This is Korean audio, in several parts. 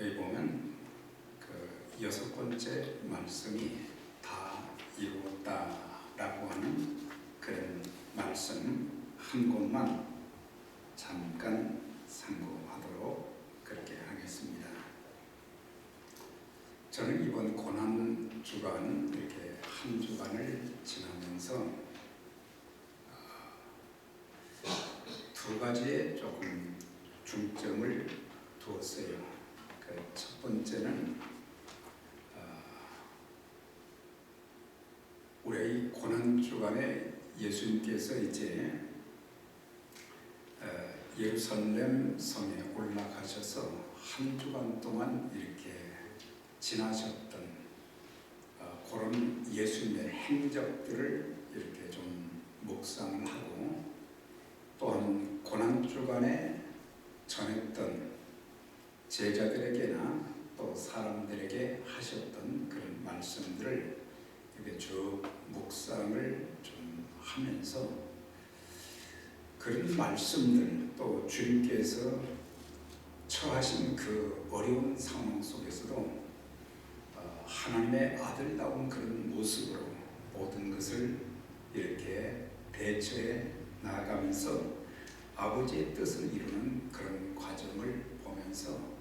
여기 보면 그 여섯 번째 말씀이 다 이루었다라고 하는 그런 말씀 한 곳만 잠깐 상고하도록 그렇게 하겠습니다. 저는 이번 고난 주간 이렇게 한 주간을 지나면서 어, 두 가지에 조금 중점을 두었어요. 그첫 번째는 어, 우리 이 고난 주간에 예수님께서 이제 어, 예루살렘 성에 올라가셔서 한 주간 동안 이렇게 지나셨던 어, 그런 예수님의 행적들을 이렇게 좀 묵상을 하고 또한 고난 주간에 전했던 제자들에게나 또 사람들에게 하셨던 그런 말씀들을 이렇게 쭉 묵상을 좀 하면서 그런 말씀들 또 주님께서 처하신 그 어려운 상황 속에서도 어, 하나님의 아들다운 그런 모습으로 모든 것을 이렇게 대처해 나아가면서 아버지의 뜻을 이루는 그런 과정을 보면서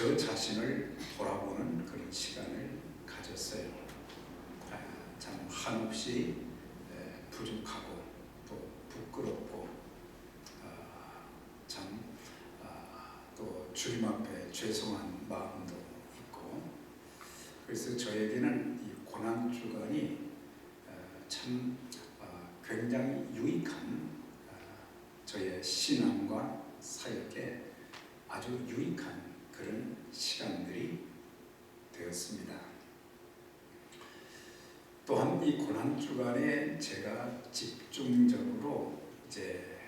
저 자신을 돌아보는 그런 시간을 가졌어요. 아, 참 한없이 에, 부족하고 또 부끄럽고 아, 참 아, 또 주님 앞에 죄송한 마음도 있고 그래서 저에게는 이 고난 주간이 어, 참 어, 굉장히 유익한 어, 저의 신앙과 사역에 아주 유익한 그런 시간들이 되었습니다. 또한 이 고난 주간에 제가 집중적으로 이제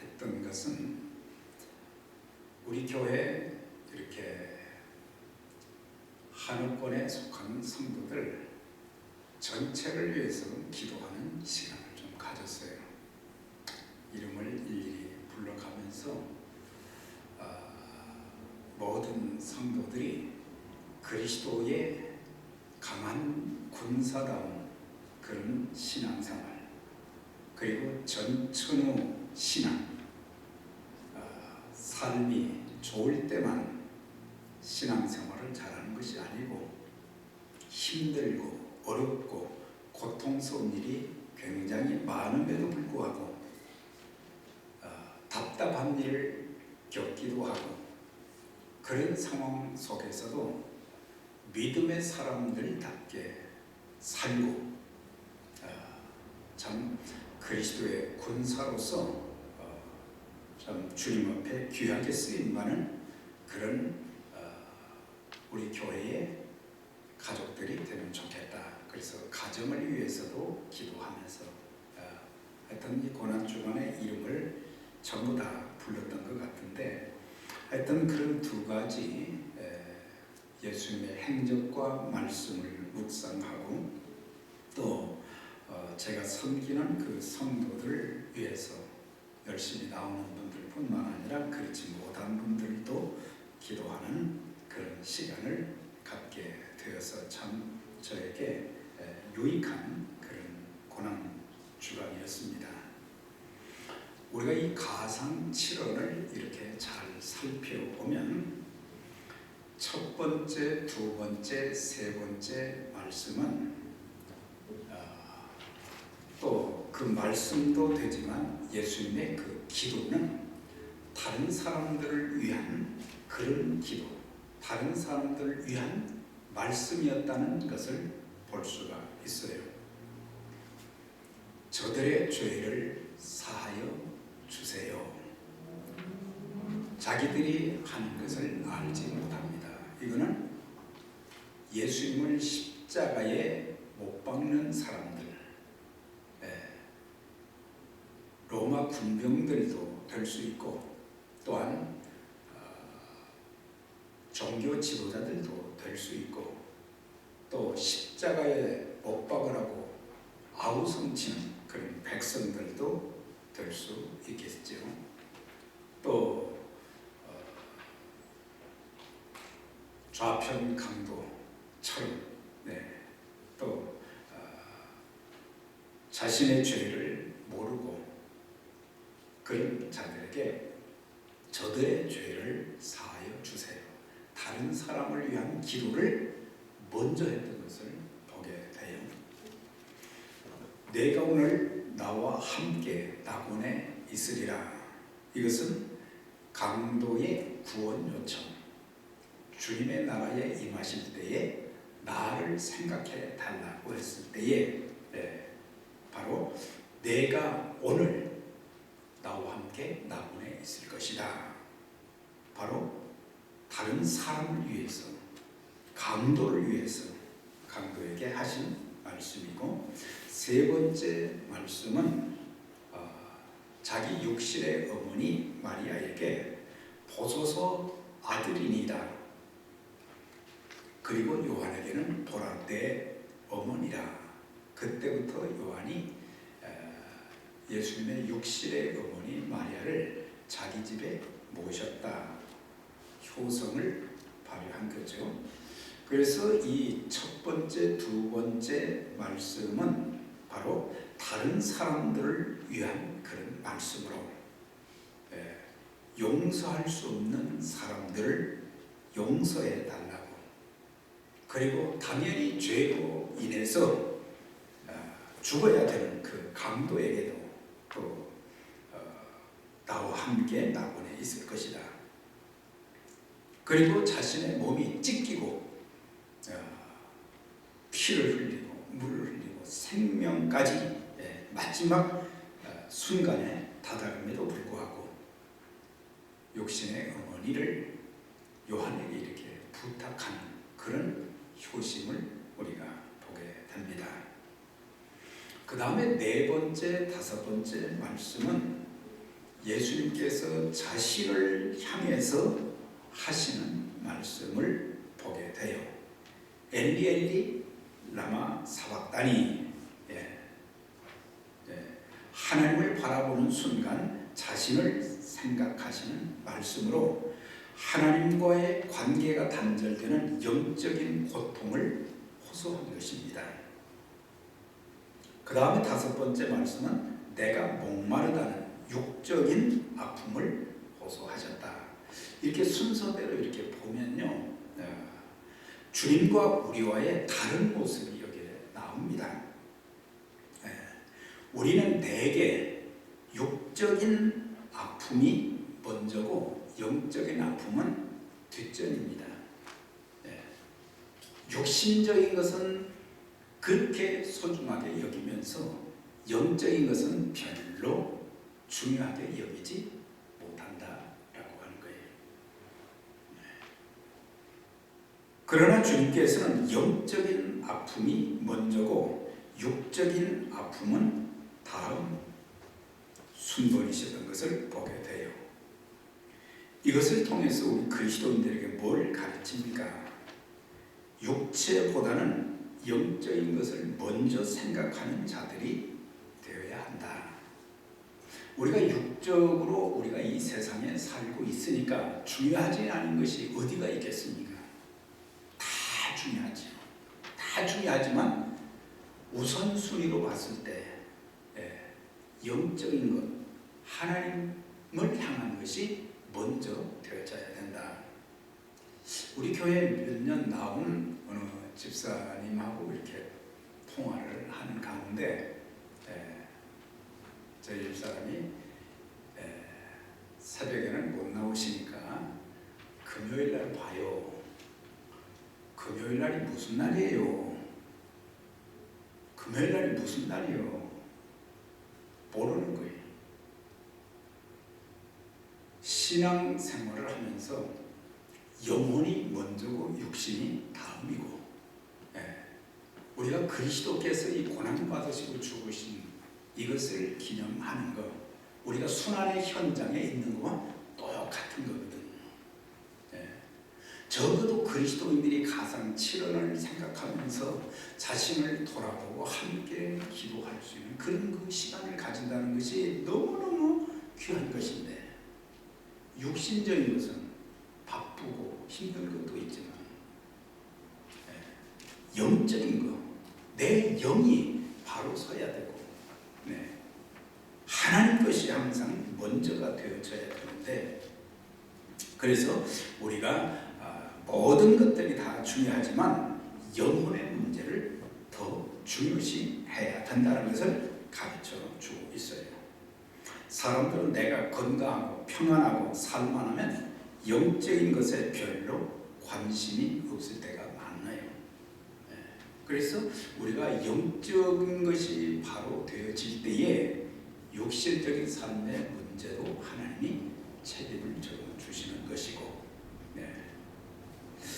했던 것은 우리 교회 이렇게 한옥권에 속한 성도들 전체를 위해서 기도하는 시간을 좀 가졌어요. 이름을 일일이 불러가면서 아, 모든 성도들이 그리스도의 강한 군사다운 그런 신앙생활 그리고 전천후 신앙 아, 삶이 좋을 때만 신앙생활을 잘하는 것이 아니고 힘들고 어렵고 고통스러운 일이 굉장히 많음에도 불구하고 어, 답답한 일을 겪기도 하고 그런 상황 속에서도 믿음의 사람들답게 살고 어, 참 그리스도의 군사로서 어, 참 주님 앞에 귀하게 쓰임 많은 그런 어, 우리 교회의 가족들이 되면 좋겠다. 그래서 가정을 위해서도 기도하면서 어, 하여튼 이 고난 주간의 이름을 전부 다 불렀던 것 같은데 하여튼 그런 두 가지 에, 예수님의 행적과 말씀을 묵상하고 또 어, 제가 섬기는 그 성도들 위해서 열심히 나오는 분들뿐만 아니라 그렇지 못한 분들도 기도하는 그런 시간을 갖게 되어서 참 저에게 에, 유익한 그런 고난 주간이었습니다. 우리가 이 가상 7원을 이렇게 잘 살펴보면 첫 번째, 두 번째, 세 번째 말씀은 아, 또그 말씀도 되지만 예수님의 그 기도는 다른 사람들을 위한 그런 기도, 다른 사람들을 위한 말씀이었다는 것을 볼 수가 있어요. 저들의 죄를 사하여 주세요. 자기들이 하는 것을 알지 못합니다. 이거는 예수님을 십자가에 못 박는 사람들, 예, 로마 군병들도 될 수 있고 또한 어, 종교 지도자들도 될 수 있고 또 십자가에 못 박으라고 아우성치는 그런 백성들도 될 수 있겠죠. 또 어, 좌편 강도처럼 네, 또 어, 자신의 죄를 있으리라. 이것은 강도의 구원 요청. 주님의 나라에 임하실 때에 나를 생각해 달라고 했을 때에 네, 바로 내가 오늘 나와 함께 낙원에 있을 것이다. 바로 다른 사람을 위해서 강도를 위해서 강도에게 하신 말씀이고 세 번째 말씀은 어, 자기 육신의 어머니 마리아에게 보소서 아들이니다. 그리고 요한에게는 보라때 어머니라. 그때부터 요한이 어, 예수님의 육신의 어머니 마리아를 자기 집에 모셨다. 효성을 발휘한 거죠. 그래서 이 첫 번째, 두 번째 말씀은 바로 다른 사람들을 위한 말씀으로 예, 용서할 수 없는 사람들을 용서해 달라고 그리고 당연히 죄로 인해서 어, 죽어야 되는 그 강도에게도 또 어, 나와 함께 낙원에 있을 것이다. 그리고 자신의 몸이 찢기고 어, 피를 흘리고 물을 흘리고 생명까지 예, 마지막 어, 순간에 다다름에도 불구하고 육신의 어머니를 요한에게 이렇게 부탁하는 그런 효심을 우리가 보게 됩니다. 그 다음에 네 번째, 다섯 번째 말씀은 예수님께서 자신을 향해서 하시는 말씀을 보게 돼요. 엘리 엘리 라마 사박다니. 하나님을 바라보는 순간 자신을 생각하시는 말씀으로 하나님과의 관계가 단절되는 영적인 고통을 호소한 것입니다. 그 다음에 다섯 번째 말씀은 내가 목마르다는 육적인 아픔을 호소하셨다. 이렇게 순서대로 이렇게 보면요. 어, 주님과 우리와의 다른 모습이 여기에 나옵니다. 예, 우리는 대개 육적인 아픔이 먼저고 영적인 아픔은 뒷전입니다. 예, 육신적인 것은 그렇게 소중하게 여기면서 영적인 것은 별로 중요하게 여기지 못한다라고 하는 거예요. 그러나 주님께서는 영적인 아픔이 먼저고 육적인 아픔은 다음 순번이셨던 것을 보게 돼요. 이것을 통해서 우리 그리스도인들에게 뭘 가르칩니까? 육체보다는 영적인 것을 먼저 생각하는 자들이 되어야 한다. 우리가 육적으로 우리가 이 세상에 살고 있으니까 중요하지 않은 것이 어디가 있겠습니까? 다 중요하죠. 다 중요하지만 우선순위로 봤을 때 예, 영적인 것, 하나님을 향한 것이 먼저 되어져야 된다. 우리 교회 몇 년 나온 어느 집사님하고 이렇게 통화를 하는 가운데 에, 저희 집사람이 에, 새벽에는 못 나오시니까 금요일 날 봐요. 금요일 날이 무슨 날이에요? 금요일 날이 무슨 날이요? 모르는 거예요. 신앙 생활을 하면서 영혼이 먼저고 육신이 다음이고 예, 우리가 그리스도께서 이 고난 받으시고 죽으신 이것을 기념하는 것 우리가 순환의 현장에 있는 것과 똑같은 거거든 예, 적어도 그리스도인들이 가상 7원을 생각하면서 자신을 돌아보고 함께 기도할 수 있는 그런 그 시간을 가진다는 것이 너무너무 귀한 것인데 육신적인 것은 바쁘고 힘든 것도 있지만 영적인 거, 내 영이 바로 서야 되고, 네. 하나님 것이 항상 먼저가 되어져야 되는데, 그래서 우리가 아, 모든 것들이 다 중요하지만 영혼의 문제를 더 중요시 해야 된다는 것을 가르쳐 주고 있어요. 사람들은 내가 건강하고 평안하고 살만하면 영적인 것에 별로 관심이 없을 때가 많아요. 예. 그래서 우리가 영적인 것이 바로 되어질 때에 육신적인 삶의 문제도 하나님이 책임을 져 주시는 것이고.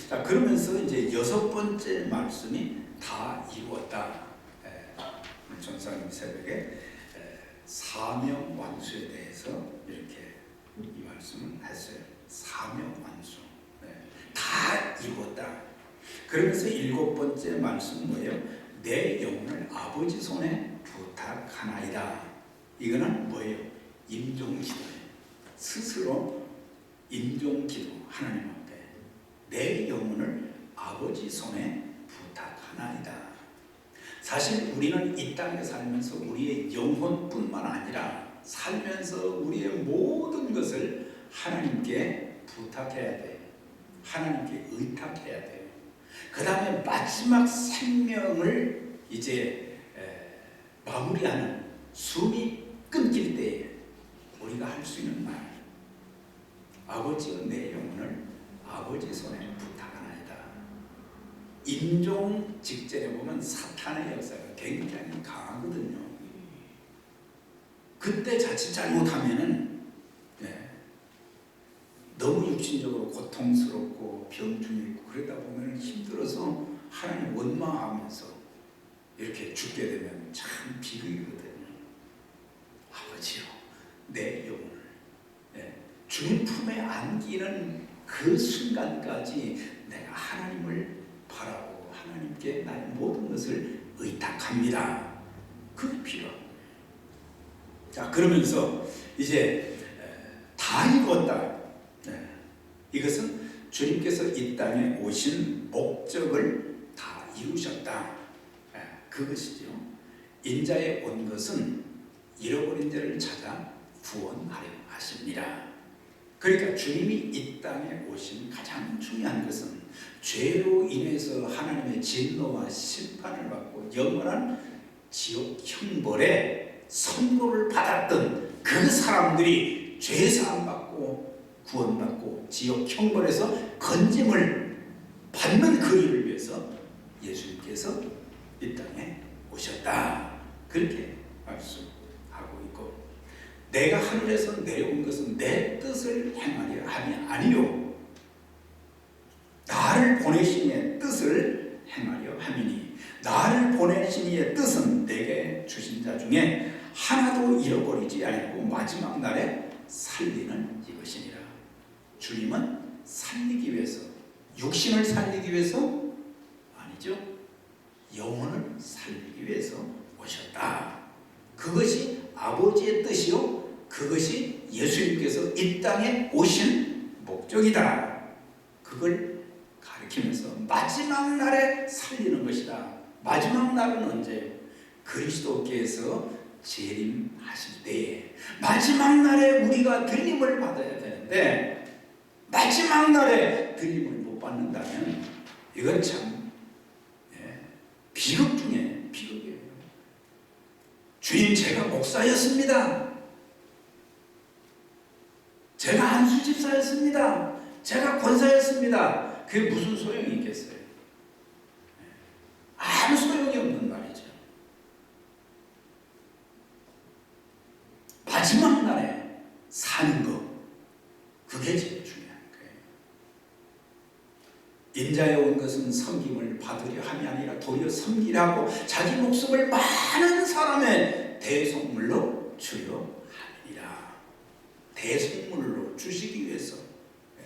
네. 자 그러면서 이제 여섯 번째 말씀이 다 이루었다. 전사님 새벽에 예, 사명 완수에 대해서 이렇게 이 말씀을 했어요. 사명 완수. 네. 다 이루었다. 그러면서 일곱 번째 말씀은 뭐예요? 내 영혼을 아버지 손에 부탁하나이다. 이거는 뭐예요? 임종 기도예요. 스스로 임종 기도 하나님 앞에 내 영혼을 아버지 손에 부탁하나이다. 사실 우리는 이 땅에 살면서 우리의 영혼뿐만 아니라 살면서 우리의 모든 것을 하나님께 부탁해야 돼요. 하나님께 의탁해야 돼요. 그 다음에 마지막 생명을 이제 에, 마무리하는 숨이 끊길 때에 우리가 할 수 있는 말 아버지의 내 영혼을 아버지 손에 부탁하나이다. 임종 직전에 보면 사탄의 역사가 굉장히 강하거든요. 그때 자칫 잘못하면은 네, 너무 육신적으로 고통스럽고 병중이 있고 그러다 보면 힘들어서 하나님 원망하면서 이렇게 죽게 되면 참 비극이거든요. 아버지요, 내 영혼을 네, 주님 품에 안기는 그 순간까지 내가 하나님을 바라고 하나님께 나의 모든 것을 의탁합니다. 그게 필요합니다. 자 그러면서 이제 다 이루었다. 네. 이것은 주님께서 이 땅에 오신 목적을 다 이루셨다. 네. 그것이죠. 인자에 온 것은 잃어버린 자를 찾아 구원하려 하십니다. 그러니까 주님이 이 땅에 오신 가장 중요한 것은 죄로 인해서 하나님의 진노와 심판을 받고 영원한 지옥 형벌에 선고를 받았던 그 사람들이 죄 사함 받고 구원받고 지옥 형벌에서 건짐을 받는 그 일을 위해서 예수님께서 이 땅에 오셨다. 그렇게 내가 하늘에서 내려온 것은 내 뜻을 행하려 함이 아니요 나를 보내신 이의 뜻을 행하려 함이니 나를 보내신 이의 뜻은 내게 주신 자 중에 하나도 잃어버리지 아니고 마지막 날에 살리는 이것이니라. 주님은 살리기 위해서 육신을 살리기 위해서 아니죠. 영혼을 살리기 위해서 오셨다. 그것이 아버지의 뜻이요. 그것이 예수님께서 이 땅에 오신 목적이다. 그걸 가리키면서 마지막 날에 살리는 것이다. 마지막 날은 언제? 그리스도께서 재림하실 때에 마지막 날에 우리가 들림을 받아야 되는데 마지막 날에 들림을 못 받는다면 이건 참 예, 비극 중에 비극이에요. 주님 제가 목사였습니다. 제가 한수집사였습니다. 제가 권사였습니다. 그게 무슨 소용이 있겠어요? 아무 소용이 없는 말이죠. 마지막 날에 사는 거, 그게 제일 중요한 거예요. 인자에 온 것은 섬김을 받으려 함이 아니라 도리어 섬기라고 자기 목숨을 많은 사람의 대속물로 주려 함이라. 대속물로 주시기 위해서 예.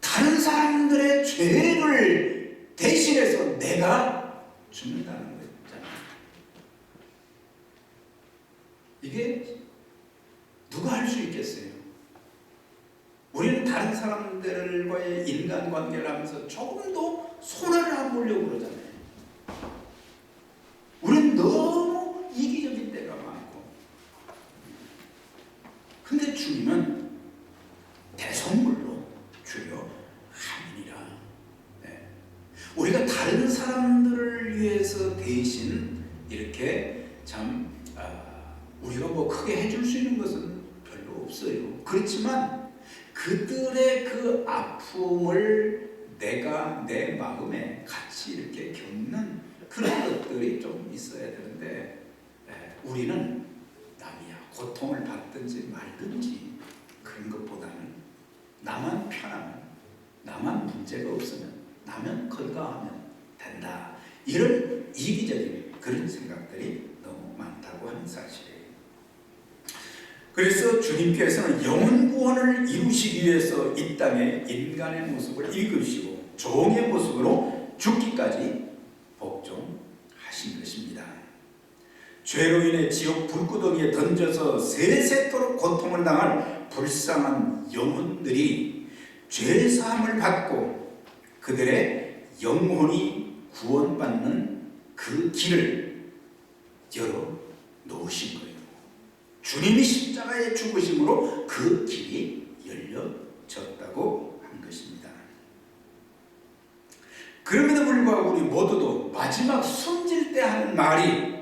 다른 사람들의 죄를 대신해서 내가 죽는다는 거잖아요. 이게 누가 할 수 있겠어요? 우리는 다른 사람들과의 인간관계를 하면서 조금도 손해를 안 보려고 그러잖아요. 우리는 너무 이기적인 때가 많고 근데 주님은 대성물로 주려 함이니라. 네. 우리가 다른 사람들을 위해서 대신 이렇게 참 아, 우리가 뭐 크게 해줄 수 있는 것은 별로 없어요. 그렇지만 그들의 그 아픔을 내가 내 마음에 같이 이렇게 겪는 그런 것들이 좀 있어야 되는데 예, 우리는 남이야 고통을 받든지 말든지 그런 것보다는 나만 편하면 나만 문제가 없으면 나만 건강하면 된다 이런 이기적인 그런 생각들이 너무 많다고 하는 사실이에요. 그래서 주님께서는 영혼 구원을 이루시기 위해서 이 땅에 인간의 모습을 입으시고 종의 모습으로 죽기까지 복종하신 것입니다. 죄로 인해 지옥 불구덩이에 던져서 세세토록 고통을 당할 불쌍한 영혼들이 죄 사함을 받고 그들의 영혼이 구원받는 그 길을 열어 놓으신 거예요. 주님이 십자가에 죽으심으로 그 길이 열려졌다고 한 것입니다. 그럼에도 불구하고 우리 모두도 마지막 숨질 때 하는 말이 네,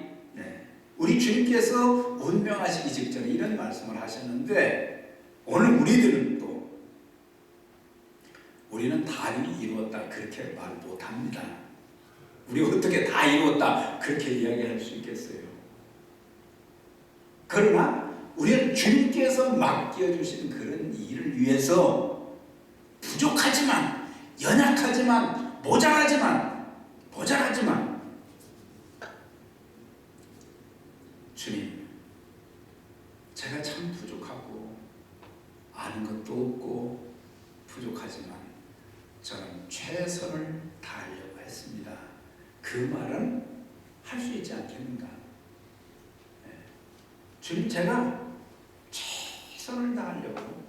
우리 주님께서 운명하시기 직전에 이런 말씀을 하셨는데 오늘 우리들은 또 우리는 다 이루었다 그렇게 말 못합니다. 우리 어떻게 다 이루었다 그렇게 이야기할 수 있겠어요? 그러나 우리는 주님께서 맡겨주신 그런 일을 위해서 부족하지만 연약하지만 모자라지만 모자라지만 주님 제가 참 부족하고 아는 것도 없고 부족하지만 저는 최선을 다하려고 했습니다. 그 말은 할 수 있지 않겠는가? 주님 제가 최선을 다하려고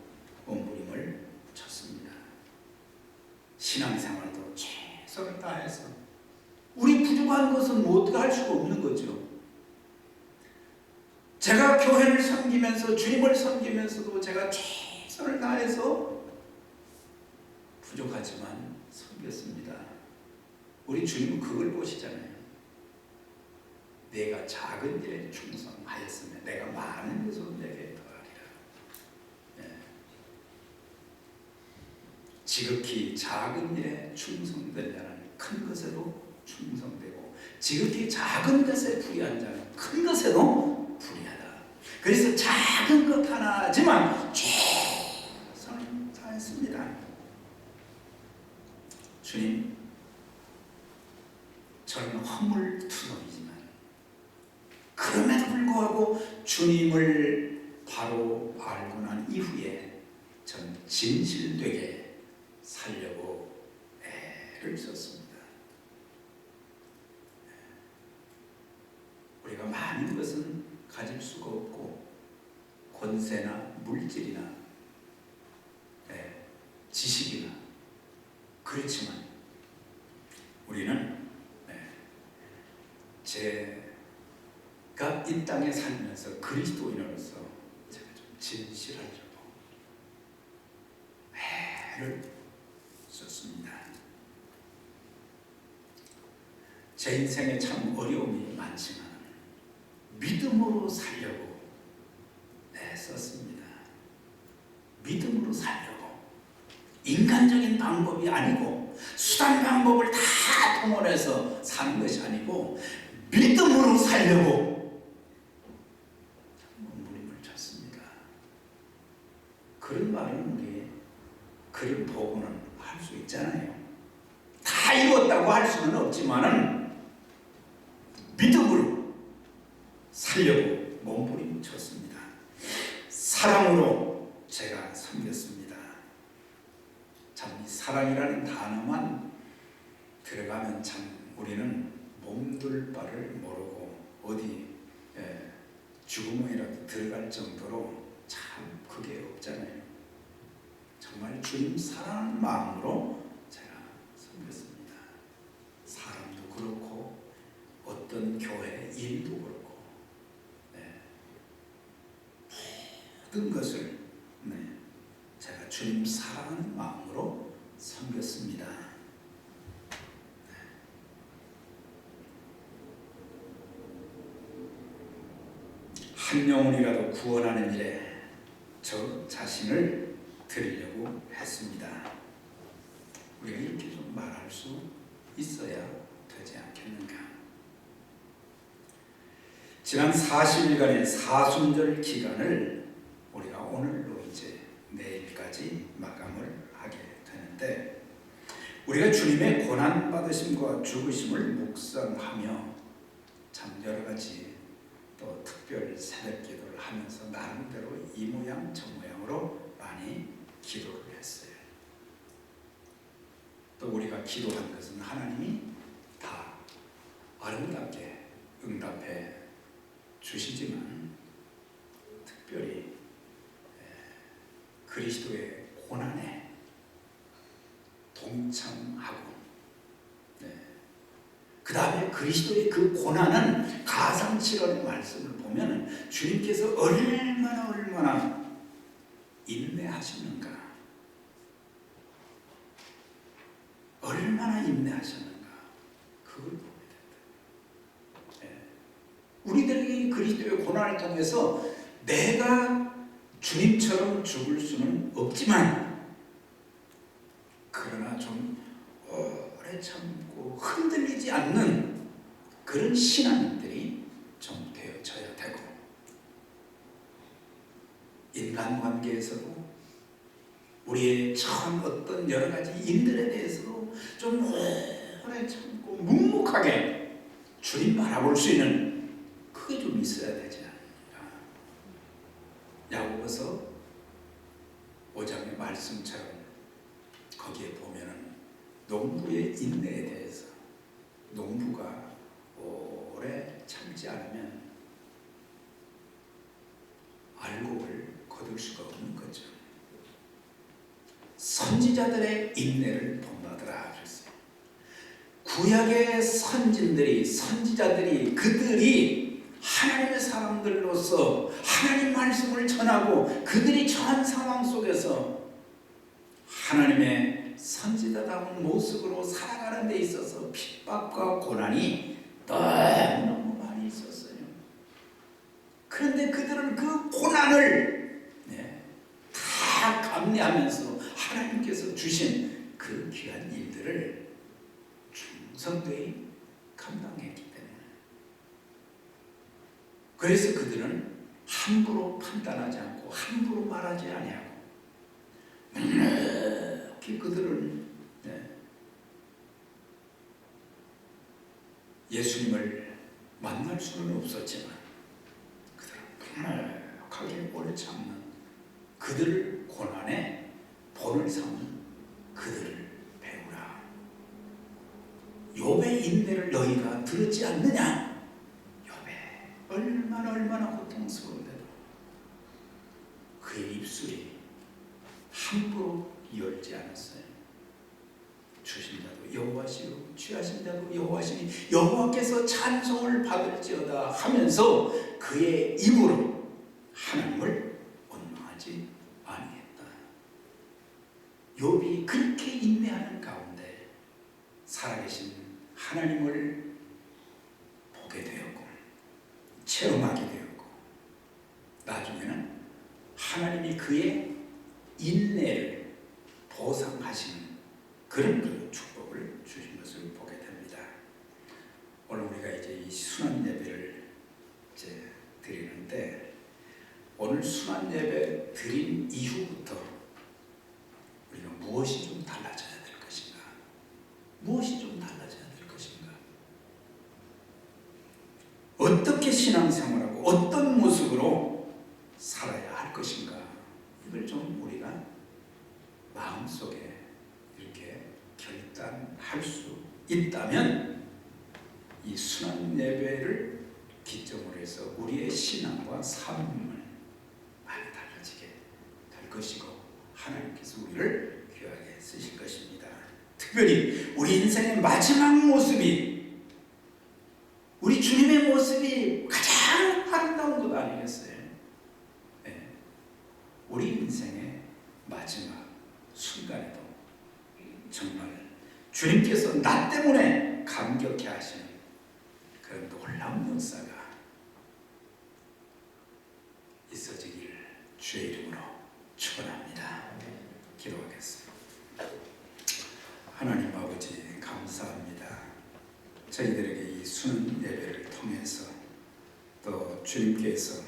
몸부림을 쳤습니다. 신앙생활도 최선을 다해서 우리 부족한 것은 뭐 어떻게 할 수가 없는 거죠. 제가 교회를 섬기면서 주님을 섬기면서도 제가 최선을 다해서 부족하지만 섬겼습니다. 우리 주님은 그걸 보시잖아요. 내가 작은 일에 충성하였으면 내가 많은 것으로 내게 더하리라. 네. 지극히 작은 일에 충성된 자는 큰 것에도 충성되고 지극히 작은 것에 불의한 자는 큰 것에도 불의하다. 그래서 작은 것 하나지만 최선을 다했습니다. 주님, 저는 허물 투성이지만 그럼에도 불구하고 주님을 바로 알고 난 이후에 전 진실되게 살려고 애를 썼습니다. 우리가 많은 것은 권세나 물질이나 네, 지식이나 그렇지만 우리는 네, 제가 이 땅에 살면서 그리스도인으로서 제가 좀 진실하려고 애를 썼습니다. 제 인생에 참 어려움이 많지만 믿음으로 살려고 애썼습니다. 믿음으로 살려고 인간적인 방법이 아니고 수단 방법을 다 동원해서 사는 것이 아니고 믿음으로 살려고 몸부림을 쳤습니다. 그런 말은 우리 그런 보고는 할 수 있잖아요. 다 이뤘다고 할 수는 없지만은 믿음으로 살려고 몸부림 쳤습니다. 사랑으로 제가 섬겼습니다. 참 이 사랑이라는 단어만 들어가면 참 우리는 몸둘 바를 모르고 어디 예, 죽음이라도 들어갈 정도로 참 그게 없잖아요. 참 정말 사랑하는 마음으로 제가 섬겼습니다. 사람도 그렇고 어떤 교회 일도 그렇고 네. 모든 것을 네. 제가 주님 사랑하는 마음으로 섬겼습니다. 한 영혼이라도 구원하는 일에 저 자신을 드리려고 했습니다. 우리가 이렇게 좀 말할 수 있어야 되지 않겠는가? 지난 40일간의 사순절 기간을 우리가 오늘로 이제 내일까지 마감을 하게 되는데 우리가 주님의 고난 받으심과 죽으심을 묵상하며 참 여러 가지 또 특별 새벽 기도를 하면서 나름대로 이 모양 저 모양으로 많이 기도를 했어요. 기도한 것은 하나님이 다 아름답게 응답해 주시지만 특별히 에, 그리스도의 고난에 동참하고 네. 그 다음에 그리스도의 그 고난은 가상치라는 말씀을 보면 주님께서 얼마나 얼마나 인내하셨는가 얼마나 인내하셨는가 그걸 보게 된다. 예. 우리들이 그리스도의 고난을 통해서 내가 주님처럼 죽을 수는 없지만 그러나 좀 오래 참고 흔들리지 않는 그런 신앙들이 좀 되어져야 되고 인간관계에서도 우리의 처한 어떤 여러 가지 일들에 대해서도 좀 오래 참고 묵묵하게 주님 바라볼 수 있는 그게 좀 있어야 되지 않을까. 야고보서 5장의 말씀처럼 거기에 보면은 농부의 인내에 대해서 농부가 오래 참지 않으면 알곡을 거둘 수가 없는 거죠. 선지자들의 인내를 그랬어요. 구약의 선진들이 선지자들이 그들이 하나님의 사람들로서 하나님 말씀을 전하고 그들이 처한 상황 속에서 하나님의 선지자다운 모습으로 살아가는 데 있어서 핍박과 고난이 너무 많이 있었어요. 그런데 그들은 그 고난을 네, 다 감내하면서 하나님께서 주신 그 귀한 일들을 충성되이 감당했기 때문에. 그래서 그들은 함부로 판단하지 않고 함부로 말하지 아니하고 묵묵히 그들은 네, 예수님을 만날 수는 없었지만 그들은 묵묵하게 오래 참는 그들 고난에 본을 삼는 그들을 배우라. 욥의 인내를 너희가 들었지 않느냐? 욥의 얼마나 얼마나 고통스러운데도 그의 입술이 함부로 열지 않았어요. 주신 자도 여호와시요 취하신 자도 여호와시니 여호와께서 찬송을 받을지어다 하면서 그의 입으로 하나님을 원망하지 아니했다. 욥이 그렇게 인내하는 가운데 살아계신 하나님을 보게 되었고 체험하게 되었고 나중에는 하나님이 그의 인내를 보상하시는 그런 그 축복을 주신 것을 보게 됩니다. 오늘 우리가 이제 이 순환 예배를 이제 드리는데 오늘 순환 예배 드린 이후부터 우리가 무엇이 좀 달라져야 될 것인가? 무엇이 좀 달라져야 될 것인가? 어떻게 신앙생활하고 어떤 모습으로 살아야 할 것인가? 이걸 좀 우리가 마음속에 이렇게 결단할 수 있다면 이 순환 예배를 기점으로 해서 우리의 신앙과 삶을 많이 달라지게 될 것이고 하나님께서 우리를 귀하게 쓰신 것입니다. 특별히 마지막 모습이 우리 주님의 모습이 가장 아름다운 것 아니겠어요? 네. 우리 인생의 마지막 순간에도 정말 주님께서 나 때문에 감격해 하시는 그런 놀라운 역사가 있어지기를 주의 이름으로 축원합니다. 기도하겠습니다. 하나님 아버지 감사합니다. 저희들에게 이 수는 예배를 통해서 또 주님께서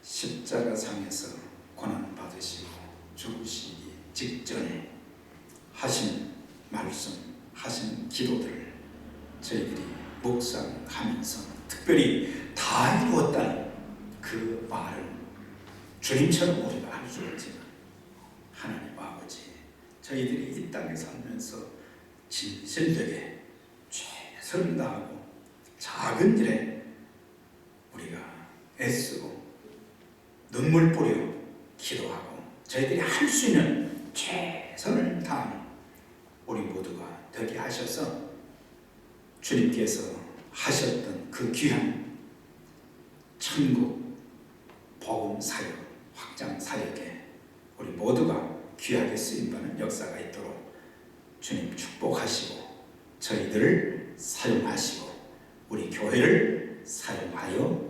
십자가 상에서 고난 받으시고 죽으시기 직전에 하신 말씀, 하신 기도들을 저희들이 묵상하면서 특별히 다 이루었다는 그 말은 주님처럼 우리가 할 수 없지만 하나님 아버지 저희들이 이 땅에 살면서 진실되게 최선을 다하고 작은 일에 우리가 애쓰고 눈물 뿌려 기도하고 저희들이 할 수 있는 최선을 다하는 우리 모두가 되게 하셔서 주님께서 하셨던 그 귀한 천국 복음 사역 확장 사역에 우리 모두가 귀하게 쓰임 받는 역사가 있도록 주님 축복하시고 저희들을 사용하시고 우리 교회를 사용하여